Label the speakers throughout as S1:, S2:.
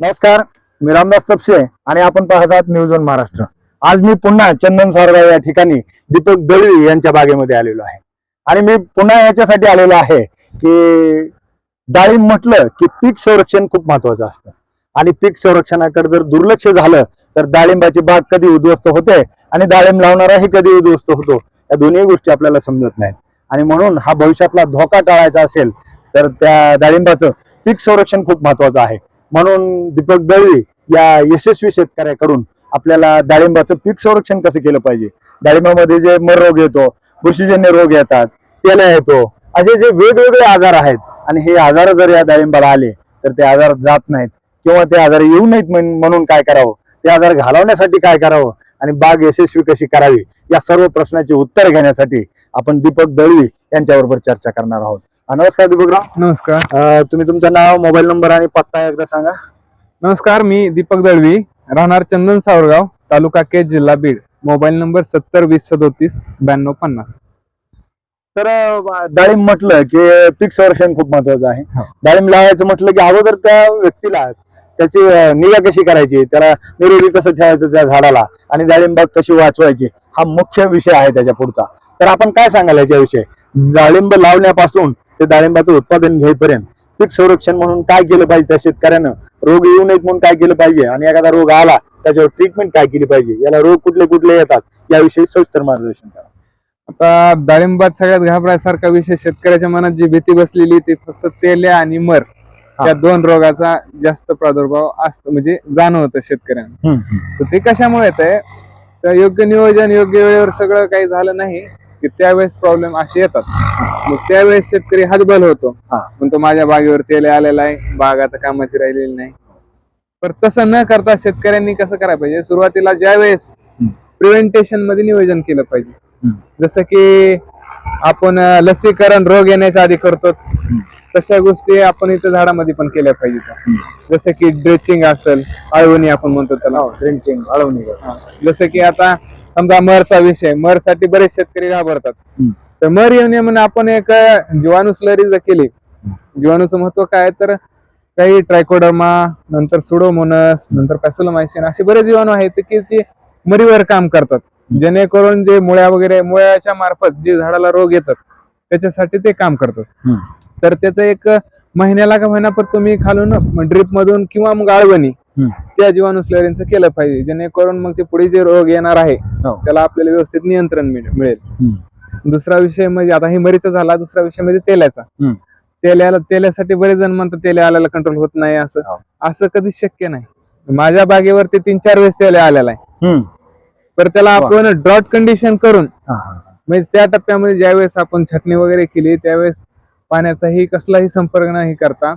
S1: नमस्कार मी रामदास तपसे आणि आपण पाहत आहात न्यूज ऑन महाराष्ट्र आज मी पुन्हा चंदन सारगाव या ठिकाणी दीपक दळवी यांच्या बागेमध्ये आलेलो आहे. आणि मी पुन्हा याच्यासाठी आलेलो आहे की डाळिंब म्हटलं की पीक संरक्षण खूप महत्वाचं असतं. आणि पीक संरक्षणाकडे जर दुर्लक्ष झालं तर डाळिंबाची बाग कधी उद्ध्वस्त होते आणि डाळिंब लावणाराही कधी उद्ध्वस्त होतो या दोन्ही गोष्टी आपल्याला समजत नाहीत. आणि म्हणून हा भविष्यातला धोका टाळायचा असेल तर त्या डाळिंबाचं पीक संरक्षण खूप महत्वाचं आहे. म्हणून दीपक दळवी या यशस्वी शेतकऱ्याकडून आपल्याला डाळिंबाचं पीक संरक्षण कसं केलं पाहिजे? डाळिंबामध्ये जे मर रोग येतो बुरशीजन्य रोग येतात तेला येतो असे जे वेगवेगळे आजार आहेत आणि हे आजार जर या डाळिंबाला आले तर ते आजार जात नाहीत किंवा ते आजार येऊ नयेत म्हणून काय करावं? ते आजार घालवण्यासाठी काय करावं? आणि बाग यशस्वी कशी करावी? या सर्व प्रश्नाची उत्तर घेण्यासाठी आपण दीपक दळवी यांच्याबरोबर चर्चा करणार आहोत. नमस्कार दीपकराव.
S2: नमस्कार.
S1: अं, तुम्ही तुमचं नाव मोबाईल नंबर आणि पत्ता एकदा सांगा.
S2: नमस्कार मी दीपक दळवी. राहणार चंदन सावरगाव तालुका केज जिल्हा बीड. मोबाईल नंबर सत्तर वीस सदोतीस ब्याण्णव पन्नास.
S1: तर अं, डाळिंब म्हटलं की पीक संरक्षण खूप महत्वाचं आहे.
S2: हो.
S1: डाळिंब लावायचं म्हटलं की अगोदर त्या व्यक्तीला त्याची अं, निगा कशी करायची? त्याला निरोगी कसं ठेवायचं त्या झाडाला? आणि डाळिंब बाग कशी वाचवायची? हा मुख्य विषय आहे त्याच्या पुढचा. तर आपण काय सांगाल याच्याविषयी? डाळिंब लावण्यापासून ते डाळिंबाचं उत्पादन घेईपर्यंत पीक संरक्षण म्हणून काय केलं पाहिजे त्या शेतकऱ्यानं? रोग येऊ नयेत म्हणून काय केलं पाहिजे? आणि एखादा रोग आला त्याच्यावर ट्रीटमेंट काय केली पाहिजे? याला रोग कुठले कुठले येतात? याविषयी सविस्तर मार्गदर्शन करा.
S2: आता डाळिंबात सगळ्यात घाबरायसारखा विषय शेतकऱ्याच्या मनात जी भीती बसलेली ती फक्त तेल्या आणि मर या दोन रोगाचा जास्त प्रादुर्भाव असतो म्हणजे जाणवतं शेतकऱ्यांना. ते कशामुळे येत आहे तर योग्य नियोजन योग्य वेळेवर सगळं काही झालं नाही. की त्यावेळेस प्रॉब्लेम असे येतात. मग त्यावेळेस शेतकरी हतबल होतो.
S1: हा.
S2: म्हणतो माझ्या बागेवर तेल आलेला आहे बाग आता कामाची राहिलेली नाही. पण तसं न करता शेतकऱ्यांनी कसं करायला पाहिजे? सुरुवातीला ज्या वेळेस
S1: हम्म.
S2: प्रिव्हेंटेशनमध्ये नियोजन केलं पाहिजे.
S1: हम्म.
S2: जसं की आपण अं, लसीकरण रोग येण्याच्या आधी करतो. तशा गोष्टी आपण इथं झाडामध्ये पण केल्या पाहिजेत. जसं की ड्रेचिंग असेल अळवणी आपण म्हणतो त्याला.
S1: ड्रिंचिंग अळवणी
S2: जसं की आता समजा मरचा विषय मरसाठी बरेच शेतकरी घाबरतात. तर मर येऊ नये म्हणून आपण एक जीवाणू स्लरी जर केली जीवाणूचं महत्त्व काय तर काही ट्रायकोडर्मा नंतर सुडोमोनस नंतर पॅसोलोमायसिन असे बरेच जीवाणू आहेत की ते मरीवर काम करतात जेणेकरून जे मुळ्या वगैरे मुळ्याच्या मार्फत जे झाडाला रोग येतात त्याच्यासाठी ते काम करतात. तर त्याचं एक महिन्याला का महिनापर तुम्ही खालून ड्रीप मधून किंवा मग आळवणी. त्या जीवाणू स्लरींचं केलं पाहिजे जेणेकरून मग ते पुढे जे रोग येणार आहे
S1: हो.
S2: त्याला आपल्याला व्यवस्थित नियंत्रण मिळ- मिळेल. दुसरा विषय म्हणजे आता हे मरीचा झाला दुसरा विषय म्हणजे तेलाचा. तेल्याला तेल्यासाठी बरेच जण म्हणतात तेल्या आल्याला कंट्रोल होत नाही असं
S1: हो.
S2: असं कधीच शक्य नाही माझ्या बागेवरती तीन चार वेळेस तेल्या आलेला आहे. तर त्याला. आपण ड्रॉट कंडिशन करून. म्हणजे त्या टप्प्यामध्ये ज्यावेळेस आपण छटणी वगैरे केली त्यावेळेस पाण्याचाही कसलाही संपर्क नाही करता.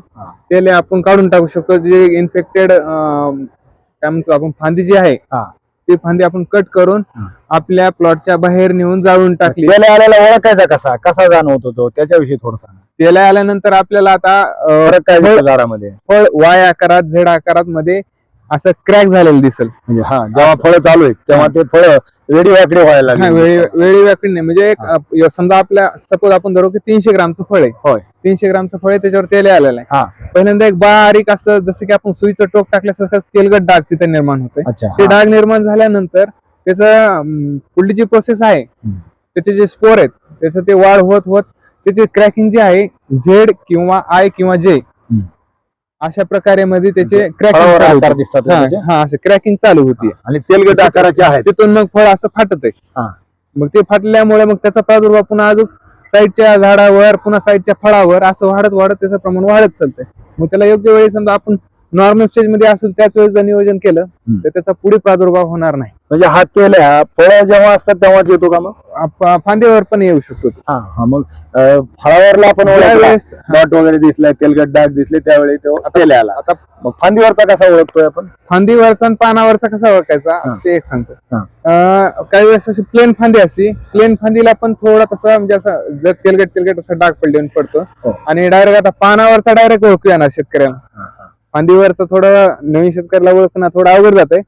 S2: तेले आपण काढून टाकू शकतो. जे इन्फेक्टेड काय म्हणतो आपण फांदी जी आहे
S1: हा.
S2: ती फांदी आपण कट करून. आपल्या प्लॉटच्या बाहेर नेऊन जाळून टाकली.
S1: तेला आल्याला ओळखायचा कसा? कसा जाणवत होतो? त्याच्याविषयी थोडं सांगा.
S2: तेला आल्यानंतर आपल्याला आता फळ- वाय आकारात झेड आकारात मध्ये असं क्रॅक झालेलं दिसेल.
S1: म्हणजे हा जेव्हा फळं चालू आहेत तेव्हा ते फळ वेडी वाकडी व्हायला
S2: हा,
S1: लागली
S2: वेळी वेळी व्याकरण नाही. म्हणजे एक समजा आपल्या सपोज आपण धरू की तीनशे ग्रामचं फळ आहे.
S1: होय.
S2: तीनशे ग्रामचं फळ आहे त्याच्यावर तेल आलेलं आहे.
S1: हा.
S2: पहिल्यांदा एक बारीक असं जसं की आपण सुईचं टोक टाकल्यासारखं तेलगट डाग तिथे निर्माण होते
S1: अच्छा
S2: ते
S1: हा.
S2: डाग निर्माण झाल्यानंतर त्याचं पुढली जी प्रोसेस आहे. त्याचे जे स्पोर आहेत त्याचं ते वाढ होत होत त्याची क्रॅकिंग जे आहे झेड किंवा आय किंवा जे
S1: हम्म.
S2: अशा प्रकारे मध्ये त्याचे
S1: फळावर आकार
S2: क्रॅकिंग
S1: दिसतात त्याचे.
S2: हा असं क्रॅकिंग चालू होती
S1: आणि तेलगट आकाराचे आहेत
S2: तिथून मग फळ असं फाटत आहे
S1: हा.
S2: मग ते फाटल्यामुळे मग त्याचा प्रादुर्भाव पुन्हा अजून साईडच्या झाडावर पुन्हा साईडच्या फळावर असं वाढत वाढत त्याचं प्रमाण वाढत चालतंय मग त्याला योग्य वेळी समजा आपण नॉर्मल स्टेजमध्ये असेल त्याच वेळेस जर नियोजन केलं
S1: हम्म.
S2: तर त्याचा पुढे प्रादुर्भाव होणार नाही
S1: म्हणजे हा तेल आहे, फळं जेव्हा असतात तेव्हाच येतो का मग
S2: आप- फांदीवर पण येऊ शकतो तो.
S1: हा हा मग अं, फळावरला आपण ओळखला
S2: त्यावेळेस
S1: डॉट वगैरे दिसलाय तेलगट डाग दिसले त्यावेळी तो तेल आला
S2: आता
S1: मग फांदीवरचा कसा ओळखतोय आपण
S2: फांदीवरचा आणि पानावरचा कसा ओळखायचा. ते एक सांगतो
S1: हा.
S2: अं, काही वेळेस अशी प्लेन फांदी असते प्लेन फांदीला पण थोडा तसा म्हणजे असं जर तेलगट तेलगट असं डाग पडले पडतो
S1: हो.
S2: आणि डायरेक्ट आता पानावरचा डायरेक्ट ओळखूया ना शेतकऱ्याला
S1: हा, हा.
S2: फांदीवरचं थोडं नवीन शेतकऱ्याला ओळखणं थोडं अवघड जात आहे.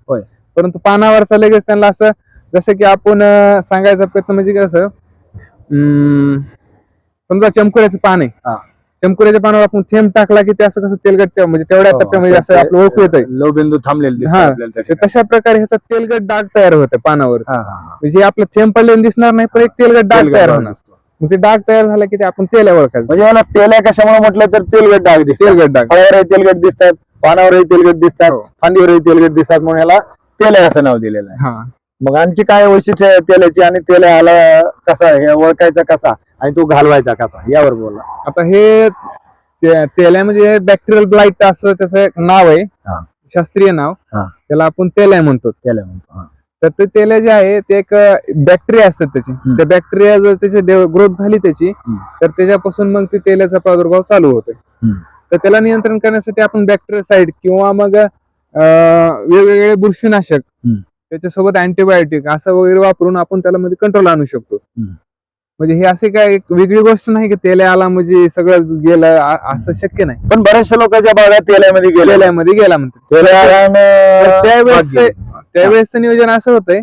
S2: परंतु पानावरचा लगेच त्यांना असं जसं की आपण सांगायचा प्रयत्न म्हणजे कसं समजा चमकुऱ्याचं पान आहे
S1: हा.
S2: चमकुऱ्याच्या पानावर आपण थेंब टाकला की ते असं कसं तेलगट म्हणजे तेवढ्या
S1: हो,
S2: टप्प्यामध्ये असं आपलं ओळखू येतंय
S1: लो बिंदू थांबलेले.
S2: तशा प्रकारे ह्याचा तेलगट डाग तयार होतं पानावर. म्हणजे आपलं थेंब पडलेलं दिसणार नाही पण एक तेलगट डाग तयार होणार. मग ते डाग तयार झाला की ते आपण तेल ओळखायचं
S1: म्हणजे याला तेल आहे कशामुळे म्हटलं तर तेलगट डाग दिसतात
S2: तेलगट डाग
S1: फळावरही तेलगट दिसतात पानावरही तेलगट दिसतात
S2: हो.
S1: फांदीवरही तेलगट दिसतात म्हणून याला तेल आहे असं नाव दिलेलं आहे
S2: हा
S1: मग आणखी काय वैशिष्ट्य आहे तेलाची आणि तेल आला कसा हे ओळखायचा कसा आणि तो घालवायचा कसा यावर बोला
S2: आता हे ते- तेल्यामध्ये बॅक्टेरियल ब्लाइट असं त्याचं एक नाव आहे
S1: हा.
S2: शास्त्रीय नाव
S1: हा.
S2: त्याला आपण तेल आहे म्हणतो
S1: तेल म्हणतो हा.
S2: तर ते तेल जे आहे ते एक बॅक्टेरिया असतात त्याची
S1: हम्म.
S2: त्या बॅक्टेरिया जर त्याची ग्रोथ झाली त्याची
S1: हम्म.
S2: तर त्याच्यापासून मग ते तेलाचा प्रादुर्भाव चालू होतो
S1: हम्म.
S2: तर त्याला नियंत्रण करण्यासाठी आपण बॅक्टेरियासाइड किंवा मग वेगवेगळे बुरशीनाशक. त्याच्यासोबत अँटीबायोटिक असं वगैरे वापरून आपण त्याला मध्ये कंट्रोल आणू शकतो. म्हणजे हे असे काय एक वेगळी गोष्ट नाही की तेल आला म्हणजे सगळं गेलं असं शक्य नाही
S1: पण बऱ्याचशा लोकांच्या बागा तेलामध्ये गेले
S2: तेलामध्ये गेला म्हणतात तर त्यावेळेस
S1: गेले.
S2: त्यावेळेसचं नियोजन असं होतंय.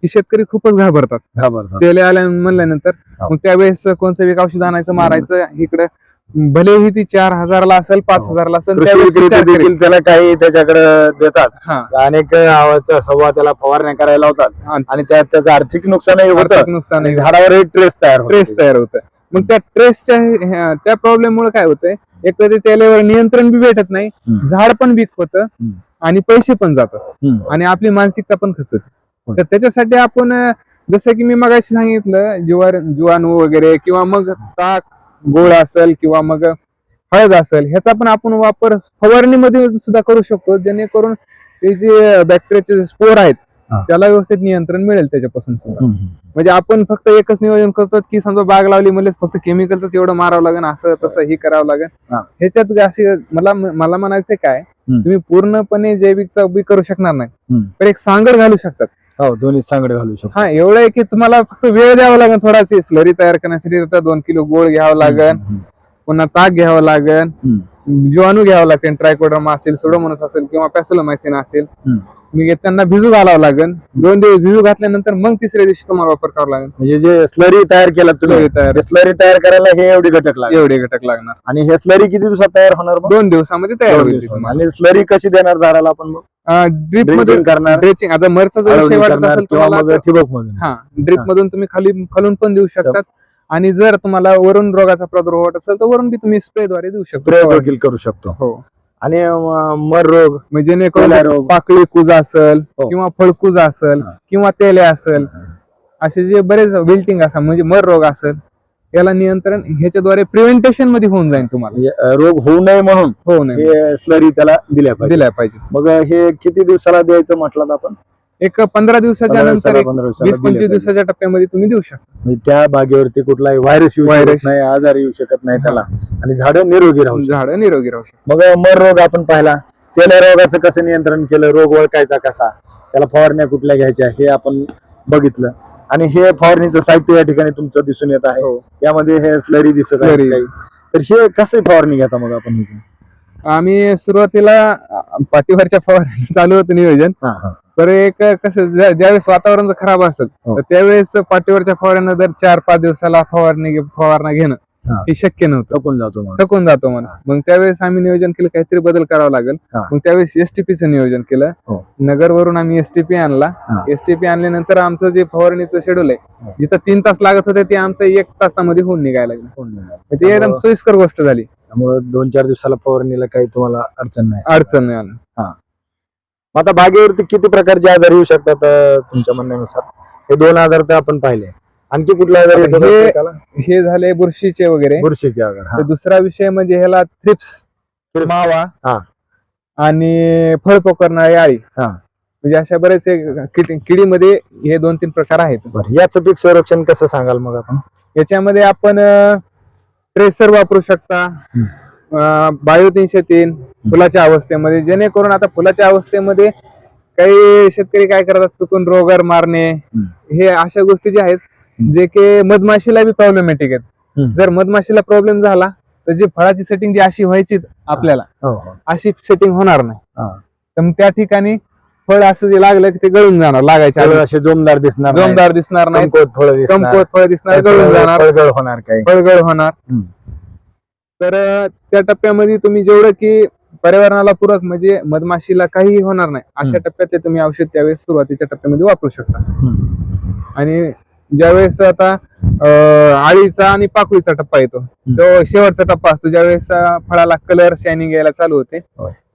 S2: की शेतकरी खूपच घाबरतात
S1: घाबरतात
S2: तेल आल्या म्हणल्यानंतर. मग त्यावेळेस कोणतं एक औषध आणायचं मारायचं इकडे भलेही ती चार हजारला असेल पाच
S1: हो.
S2: हजारला असेल
S1: कृषी
S2: त्यावेळेस
S1: विक्रेते
S2: विचार करेल.
S1: देखील त्याला काही त्याच्याकडे देतात
S2: हा
S1: अनेक आवाचा सव्वा त्याला फवारण्या करायला
S2: हा.
S1: लावतात आणि त्यात त्याचं आर्थिक नुकसानही होतं
S2: आर्थिक नुकसान
S1: आणि झाडावरही ट्रेस तयार होतो
S2: ट्रेस तयार होतं मग त्या ट्रेसच्या ह्या- त्या प्रॉब्लेम मुळे काय होतंय एक तर ते नियंत्रण बी भेटत नाही
S1: हम्म.
S2: झाड पण बीक होतं
S1: हम्म.
S2: आणि पैसे पण जातात
S1: हम्म.
S2: आणि आपली मानसिकता पण खचते
S1: होय.
S2: तर त्याच्यासाठी आपण अं, जसं की मी मगाशी सांगितलं जीवार जीवाणू वगैरे किंवा मग ताक गोळ असेल किंवा मग हळद असेल ह्याचा पण आपण वापर फवारणीमध्ये सुद्धा करू शकतो जेणेकरून ते जे बॅक्टेरियाचे स्पोर आहेत
S1: हा.
S2: त्याला व्यवस्थित नियंत्रण मिळेल त्याच्यापासून सुद्धा. म्हणजे आपण फक्त एकच नियोजन करतो की समजा बाग लावली म्हणजे फक्त केमिकलच एवढं मारावं लागेल असं तसं हे करावं लागेल
S1: हा.
S2: ह्याच्यात अशी मला मला म्हणायचं काय. तुम्ही पूर्णपणे जैविकचा बी करू शकणार नाही. पण एक सांगड घालू शकतात
S1: हो दोन्ही सांगडे घालू शकतो
S2: हा एवढं आहे की तुम्हाला फक्त वेळ द्यावा लागेल थोडाशी स्लरी तयार करण्यासाठी दोन किलो गोळ घ्यावं लागेल. पुन्हा ताक घ्यावं लागेल. जीवाणू घ्यावं लागेल ट्रायकोडर्मा असेल सोडोमोनस असेल किंवा पॅसोलोमायसिन असेल.
S1: हम्म.
S2: मी त्यांना भिजू घालावं लागेल. दोन दिवस भिजू घातल्यानंतर मग तिसऱ्या दिवशी तुम्हाला वापर करावा लागेल.
S1: म्हणजे जे स्लरी तयार केला तुम्ही
S2: स्लरी तयार.
S1: स्लरी तयार करायला हे एवढी घटक लागेल
S2: एवढे घटक लागणार.
S1: आणि हे स्लरी किती दिवसात तयार होणार मग?
S2: दोन दिवसामध्ये तयार होईल.
S1: आणि स्लरी कशी देणार झाडाला आपण
S2: ड्रीप
S1: ड्रिंचिंग करणार
S2: ड्रेचिंग आता मरचा जर
S1: मग ठिबक मधून
S2: हा ड्रीप मधून तुम्ही खाली खालून पण देऊ शकतात. आणि जर तुम्हाला वरून रोगाचा प्रादुर्भाव होत असेल तर वरून बी तुम्ही स्प्रे द्वारे देऊ शकता
S1: स्प्रे. देखील करू शकतो
S2: हो
S1: आणि मर रोग
S2: म्हणजे
S1: तेल्या
S2: जेणेकरून
S1: रोग.
S2: पाकळी कुजा असेल
S1: हो.
S2: किंवा फळकुजा असेल
S1: हा.
S2: किंवा तेल्या असेल असे जे बरेच विल्टिंग असेल म्हणजे मर रोग असेल याला नियंत्रण ह्याच्याद्वारे प्रिव्हेंटेशनमध्ये होऊन जाईल तुम्हाला
S1: म्हणजे, अं, रोग होऊ नये म्हणून
S2: हो नाही
S1: हे स्लरी त्याला दिल्या पाहिजे
S2: दिल्या पाहिजे
S1: मग हे किती दिवसाला द्यायचं म्हटलं आपण
S2: एक पंधरा दिवसाच्या
S1: पंधरा
S2: नंतर
S1: दिवसाला
S2: एक
S1: पंधरा दिवसाला
S2: वीस पंचवीस. दिवसाच्या टप्प्यामध्ये तुम्ही देऊ शकता
S1: म्हणजे त्या बागेवरती कुठलाही व्हायरस येऊ शकत
S2: व्हायरस.
S1: नाही आजार येऊ शकत नाही त्याला आणि झाडं निरोगी राहू शकतात.
S2: झाड निरोगी राहू शकतात
S1: मग मर रोग आपण पाहिला तेल्या रोगाचं कसं नियंत्रण केलं रोग ओळखायचा कसा त्याला फवारण्या कुठल्या घ्यायच्या हे आपण बघितलं आणि हे फवारणीचं साहित्य या ठिकाणी तुमचं दिसून येत आहे
S2: हो
S1: यामध्ये हे स्लरी दिसत आहे
S2: Slurry.
S1: काही तर हे कसं फवारणी घेता मग आपण ह्याची?
S2: आम्ही सुरुवातीला अं, पाठीवरच्या फवारणी चालू होतं नियोजन
S1: हा, हा.
S2: तर एक कसं ज्या- ज्यावेळेस वातावरण जर खराब असेल
S1: हो.
S2: तर त्यावेळेस पाठीवरच्या फवारण्या दर चार पाच दिवसाला फवारणी फवारणा घेणं
S1: हा.
S2: हे शक्य नव्हतं
S1: थकून जातो मग
S2: थकून जातो माणूस मग त्यावेळेस आम्ही नियोजन केलं काहीतरी बदल करावा लागेल
S1: हा.
S2: मग त्यावेळेस एसटीपीचं नियोजन केलं
S1: हो.
S2: नगरवरून आम्ही एसटीपी आणला
S1: हा.
S2: एसटीपी आणल्यानंतर आमचं जे फवारणीचं शेड्यूल आहे
S1: हो.
S2: जिथं तीन तास लागत होते ते आमचं एक तासामध्ये होऊन निघायला लागलं
S1: थकून.
S2: मग ते एकदम
S1: त्यामुळं-
S2: सोयीस्कर गोष्ट झाली
S1: त्यामुळे दोन चार दिवसाला फवारणीला काही तुम्हाला अडचण नाही
S2: अडचण नाही आली.
S1: मग आता बागेवरती किती प्रकारचे आजार येऊ शकतात तुमच्या म्हणण्यानुसार? हे दोन आजार तर आपण पाहिले. आणखी कुठला आजार
S2: हे- झाले बुरशीचे वगैरे.
S1: बुरशीचे आजार हा.
S2: तर दुसरा विषय म्हणजे ह्याला थ्रिप्स. मावा.
S1: हा.
S2: आणि फळ पकडणारी आळी.
S1: हा.
S2: म्हणजे अशा बरेच किडीमध्ये हे दोन तीन प्रकार आहेत.
S1: बरं याचं पीक संरक्षण कसं सांगाल मग आपण?
S2: याच्यामध्ये आपण ट्रेसर वापरू शकता. बायो तीनशे तीन. फुलाच्या अवस्थेमध्ये जेणेकरून आता फुलाच्या अवस्थेमध्ये काही शेतकरी काय करतात चुकून रोगर मारणे हे अशा गोष्टी ज्या आहेत जे की मधमाशीला बी प्रॉब्लेमॅटिक आहेत. जर मधमाशीला प्रॉब्लेम झाला तर जी फळाची सेटिंग जी अशी व्हायची आपल्याला
S1: हो हो
S2: अशी सेटिंग होणार नाही. तर त्या ठिकाणी फळ असं जे लागलं की ते गळून जाणार.
S1: असे जोमदार दिसणार नाही.
S2: जोमदार दिसणार नाही
S1: कमकुवत फळं दिसणार
S2: गळून जाणार
S1: फळगळ होणार
S2: फळगळ होणार. तर त्या टप्प्यामध्ये तुम्ही जेवढं की पर्यावरणाला पूरक म्हणजे मधमाशीला काहीही होणार नाही अशा. टप्प्यातले तुम्ही औषध त्यावेळेस सुरुवातीच्या टप्प्यामध्ये वापरू शकता. आणि ज्यावेळेस आता आळीचा आणि पाकळीचा टप्पा येतो तो शेवटचा टप्पा असतो ज्यावेळेस फळाला कलर शायनिंग यायला चालू होते.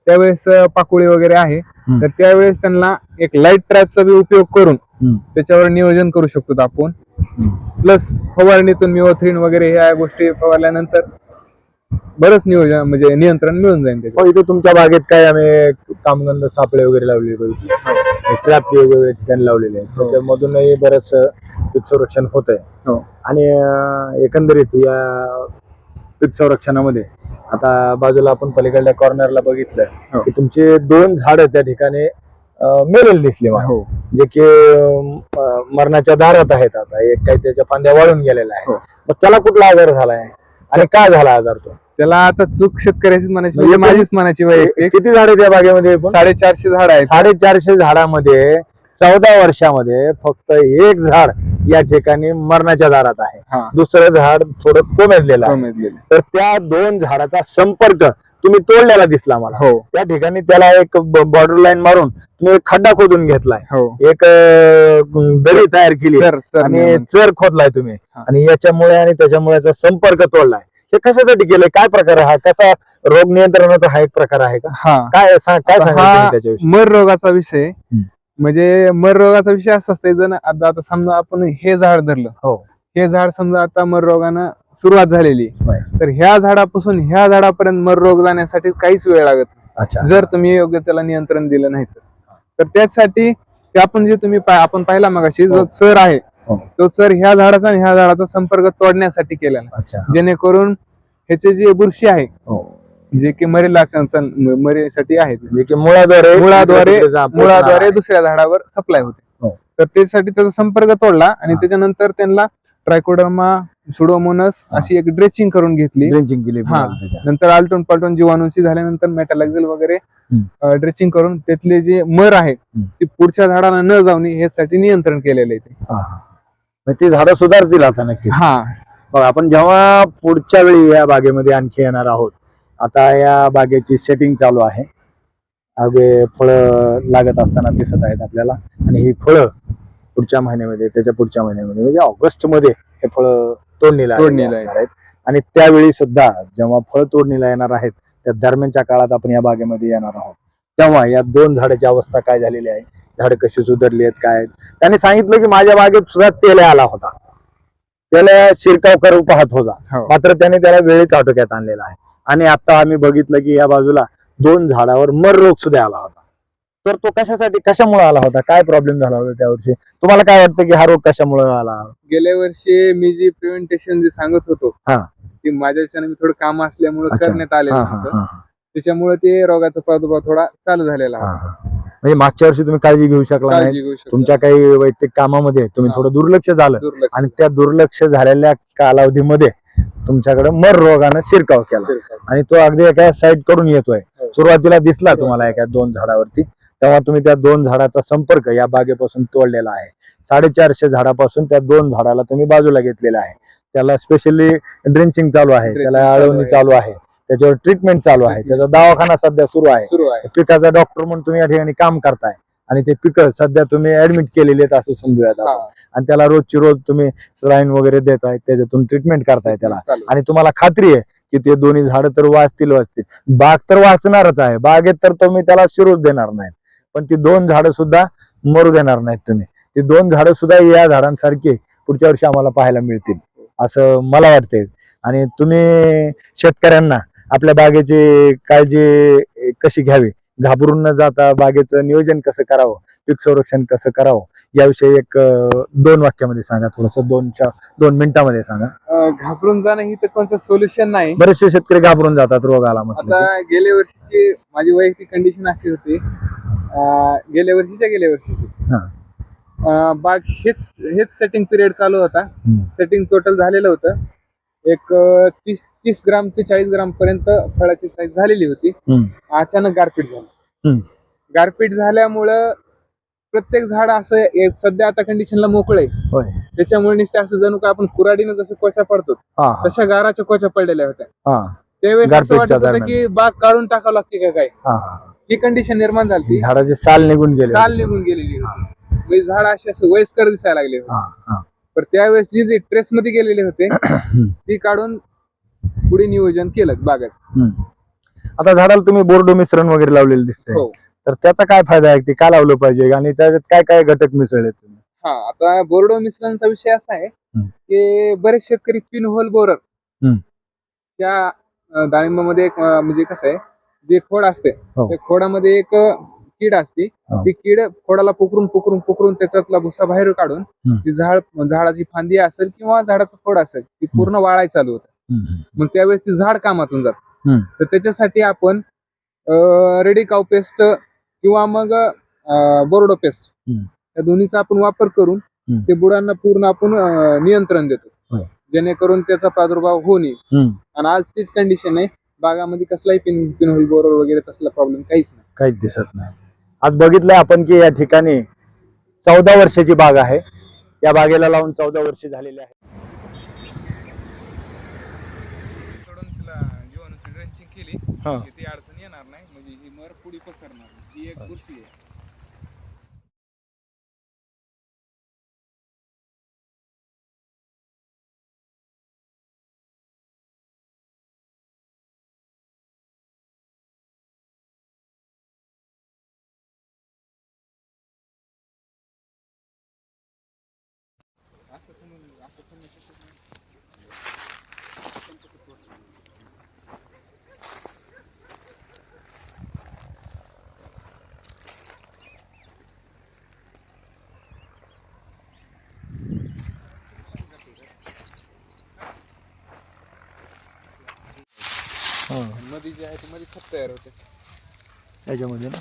S2: त्यावेळेस पाकोळी वगैरे आहे. तर त्यावेळेस त्यांना एक लाइट ट्रॅपचा बी उपयोग करून. त्याच्यावर नियोजन करू शकतो आपण. प्लस फवारणीतून मिओथ्रीन वगैरे ह्या गोष्टी फवारल्यानंतर बरंच नियोजन म्हणजे नियंत्रण मिळून जाईल
S1: हो इथे तुमच्या बागेत काय आम्ही कामगंध सापळे वगैरे लावले बघितले. ट्रॅप वेगवेगळ्या ठिकाणी लावलेले आहेत.
S2: हो.
S1: त्याच्यामधूनही बरंच पीक संरक्षण होत आहे
S2: हो.
S1: आणि अं, एकंदरीत या पीक संरक्षणामध्ये आता बाजूला आपण पलीकडल्या कॉर्नरला बघितलं
S2: हो.
S1: की तुमचे दोन झाडं त्या ठिकाणी अं, मेलेले दिसले मला.
S2: हो.
S1: जे की अं, मरणाच्या दारात आहेत आता. एक काही त्याच्या फांद्या वाळून गेलेल्या आहेत.
S2: हो.
S1: मग त्याला कुठला आजार झालाय? आणि काय झाला आजार तो?
S2: त्याला आता चूक शेतकऱ्याचीच म्हणायची
S1: म्हणजे
S2: म्हणजे माझीच म्हणायची वैयक्तिक.
S1: किती झाडे त्या बागेमध्ये?
S2: साडेचारशे झाड आहेत.
S1: साडेचारशे झाडामध्ये चौदा वर्षामध्ये फक्त एक झाड या ठिकाणी मरणाच्या दारात आहे.
S2: हा.
S1: दुसरं झाड थोडं कोमेजलेलं आहे. तर त्या दोन झाडाचा संपर्क तुम्ही तोडलेला दिसला मला.
S2: हो.
S1: त्या ठिकाणी त्याला एक बॉर्डर लाईन मारून तुम्ही एक खड्डा खोदून घेतलाय.
S2: हो.
S1: एक अं, दरी तयार केली.
S2: सर सर
S1: आणि चर खोदलाय तुम्ही.
S2: हा.
S1: आणि याच्यामुळे आणि त्याच्यामुळे याचा संपर्क तोडलाय. हे कशासाठी केलंय? काय प्रकार आहे? हा कसा रोग नियंत्रणाचा हा एक प्रकार आहे का?
S2: हा.
S1: काय काय
S2: आता
S1: सांगाल
S2: हा
S1: तुम्ही त्याच्याविषयी?
S2: मर रोगाचा विषय.
S1: हम्म.
S2: म्हणजे मर रोगाचा विषय असा असतो जण आता आता समजा आपण हे झाड धरलं.
S1: हो.
S2: हे झाड समजा आता मर रोगानं सुरुवात झालेली
S1: होय.
S2: तर ह्या झाडापासून ह्या झाडापर्यंत मर रोग जाण्यासाठी काहीच वेळ लागत नाही.
S1: अच्छा.
S2: जर तुम्ही योग्य त्याला नियंत्रण दिलं नाही तर तर त्यासाठी ते आपण जे तुम्ही पा- आपण पाहिला मगाशी जो
S1: हो.
S2: चर आहे. तो चर ह्या झाडाचा आणि ह्या झाडाचा संपर्क तोडण्यासाठी केलेला आहे.
S1: अच्छा
S2: जेणेकरून ह्याचे जे बुरशी आहे
S1: हो
S2: जे की मरीला मरीसाठी आहेत
S1: म्हणजे की मुळाद्वारे
S2: मुळाद्वारे मुळाद्वारे
S1: आहे.
S2: दुसऱ्या झाडावर सप्लाय होते
S1: हो.
S2: तर त्यासाठी त्याचा संपर्क तोडला आणि
S1: हा.
S2: त्याच्यानंतर त्यांना ट्रायकोडर्मा सुडोमोनस
S1: हा.
S2: अशी एक ड्रेचिंग करून घेतली
S1: ड्रेंचिंग केली
S2: हा. नंतर आलटून पालटून जीवाणूंशी झाल्यानंतर मेटालॅक्झल वगैरे. ड्रेचिंग करून त्यातले जे मर आहे. ती पुढच्या झाडाला न जाऊन ह्यासाठी नियंत्रण केलेलं आहे ते
S1: हा, हा. मग ती झाडं सुधारतील आता नक्की
S2: हा.
S1: आपण जेव्हा पुढच्या वेळी या बागेमध्ये आणखी येणार आहोत आता या बागेची सेटिंग चालू आहे. अगे फळं लागत असताना दिसत आहेत आपल्याला. आणि ही फळं पुढच्या महिन्यामध्ये त्याच्या पुढच्या महिन्यामध्ये म्हणजे ऑगस्टमध्ये हे फळं तोडणीला
S2: तोडणीला
S1: असणार आहेत. आणि त्यावेळी सुद्धा जेव्हा फळ तोडणीला येणार आहेत त्या दरम्यानच्या काळात आपण या बागेमध्ये येणार आहोत. तेव्हा या दोन झाडाची अवस्था काय झालेली आहे? झाडं कशी सुधारली आहेत काय? त्यांनी सांगितलं की माझ्या बागेत सुद्धा तेल आला होता. त्याला शिरकाव करू पाहत होता.
S2: हो.
S1: मात्र त्याने त्याला वेळीच आटोक्यात आणलेला आहे. आणि आता आम्ही बघितलं की या बाजूला दोन झाडावर मर रोग सुद्धा आला होता. तर तो कशासाठी कशामुळे आला होता? काय प्रॉब्लेम झाला होता त्या वर्षी? तुम्हाला काय वाटतं की हा रोग कशामुळे आला?
S2: गेल्या वर्षी मी जी प्रिव्हेंटेशन जे सांगत होतो. ती माझ्याच्याने मी थोडं काम असल्यामुळे. करण्यात आलेलं होतं
S1: हा,
S2: त्याच्यामुळे ते रोगाचा प्रादुर्भाव थोडा चालू झालेला.
S1: म्हणजे मागच्या वर्षी तुम्ही काळजी घेऊ शकला नाही. तुमच्या काही वैयक्तिक कामामध्ये तुम्ही. थोडं दुर्लक्ष झालं. आणि त्या दुर्लक्ष झालेल्या कालावधीमध्ये तुमच्याकडे मर रोगानं शिरकाव केला. आणि तो अगदी एका साईडकडून येतोय.
S2: हो.
S1: सुरुवातीला दिसला तुम्हाला एका दोन झाडावरती. तेव्हा तुम्ही त्या दोन झाडाचा संपर्क या बागेपासून तोडलेला आहे. साडेचारशे झाडापासून त्या दोन झाडाला तुम्ही बाजूला घेतलेला आहे. त्याला स्पेशली ड्रिंचिंग चालू आहे. त्याला
S2: आहे.
S1: चालू आहे. त्याच्यावर ट्रीटमेंट चालू आहे. त्याचा दवाखाना सध्या सुरू आहे.
S2: आहे.
S1: पिकाचा डॉक्टर म्हणून तुम्ही या ठिकाणी काम करताय. आणि ते पिकं सध्या तुम्ही ऍडमिट केलेली आहेत असं समजूयात आपण. आणि त्याला रोजची रोज तुम्ही सलाईन वगैरे देताय त्याच्यातून ट्रीटमेंट करताय त्याला. आणि तुम्हाला खात्री आहे की ते दोन्ही झाडं तर वाचतील वाचतील. बाग तर वाचणारच आहे. बागेत तर तुम्ही त्याला शिरूच देणार नाहीत. पण ती दोन झाडं सुद्धा मरू देणार नाहीत तुम्ही. ती दोन झाडं सुद्धा या झाडांसारखी पुढच्या वर्षी आम्हाला पाहायला मिळतील असं मला वाटतंय. आणि तुम्ही शेतकऱ्यांना आपल्या बागेची काळजी कशी घ्यावी? घाबरून न जाता बागेचं नियोजन कसं करावं? पीक संरक्षण कसं करावं? याविषयी एक दोन वाक्यामध्ये सांगा थोडस दोनच्या दोन मिनिटामध्ये सांगा.
S2: घाबरून जाणं ही तर कोणतं सोल्युशन नाही.
S1: बरेचसे शेतकरी घाबरून जातात रोग आला
S2: आता गेल्या वर्षीची माझी वैयक्तिक कंडिशन अशी होती. गेल्या वर्षीच्या गेल्या वर्षीची.
S1: हा.
S2: बाग हेच हेच सेटिंग पिरियड चालू होता. सेटिंग टोटल झालेलं होतं. एक तीस तीस ग्राम ते चाळीस ग्राम पर्यंत फळाची साईज झालेली होती. अचानक गारपीट झाली. गारपीट झाल्यामुळं प्रत्येक झाड असं सध्या आता कंडिशनला मोकळं आहे. त्याच्यामुळे नुसते असं जणू का आपण कुराडीनं जसं कोचा पडतो तशा गाराच्या कोचा पडलेल्या होत्या. त्यावेळेस असं वाटत होतं. की बाग काढून टाकावं लागते का काय?
S1: हा,
S2: कंडिशन निर्माण झाली
S1: झाडाचे साल निघून गेले
S2: साल निघून गेलेली म्हणजे झाड असे असं वयस्कर दिसायला लागले पण त्यावेळेस जी जे ट्रेस मध्ये गेलेले होते ती काढून पुढे नियोजन केलं बागाचं.
S1: आता झाडाला तुम्ही बोर्डो मिश्रण वगैरे लावलेलं दिसतंय
S2: हो
S1: तर त्याचा काय फायदा आहे ते काय लावलं पाहिजे आणि त्याच्यात काय काय घटक मिसळले तुम्ही
S2: हा आता बोर्डो मिश्रणाचा विषय असा आहे. की बरेच शेतकरी पिन होल बोरर. त्या डाळिंबामध्ये एक म्हणजे कसं आहे जे खोड असते
S1: हो.
S2: त्या खोडामध्ये एक कीड असते. ती कीड खोडाला पुकरून पुकरून पुकरून त्याच्यातला भुसा बाहेर काढून. ती झाड झाडाची फांदी असेल किंवा झाडाचं खोड असेल ती पूर्ण वाळाय चालू होतं. मग त्यावेळेस ती झाड कामातून जात. तर त्याच्यासाठी आपण रेडी काव पेस्ट किंवा मग बोर्डो पेस्ट. या दोन्हीचा आपण वापर करून. ते बुडांना पूर्ण आपण नियंत्रण देतो. जेणेकरून त्याचा प्रादुर्भाव होऊ नये. आणि आज तीच कंडिशन आहे बागामध्ये कसलाही पिन पिनहोल बोरर वगैरे तसला प्रॉब्लेम काहीच नाही
S1: काहीच दिसत नाही आज बघितलंय आपण की या ठिकाणी चौदा वर्षाची बाग आहे. या बागेला लावून चौदा वर्ष झालेली आहे
S2: केली.
S1: हा.
S2: ती अडचण येणार नाही. म्हणजे ही मर पुढे पसरणार ही एक गोष्टी आहे. मध्ये जे आहे ते मध्ये खत तयार होते
S1: याच्यामध्ये ना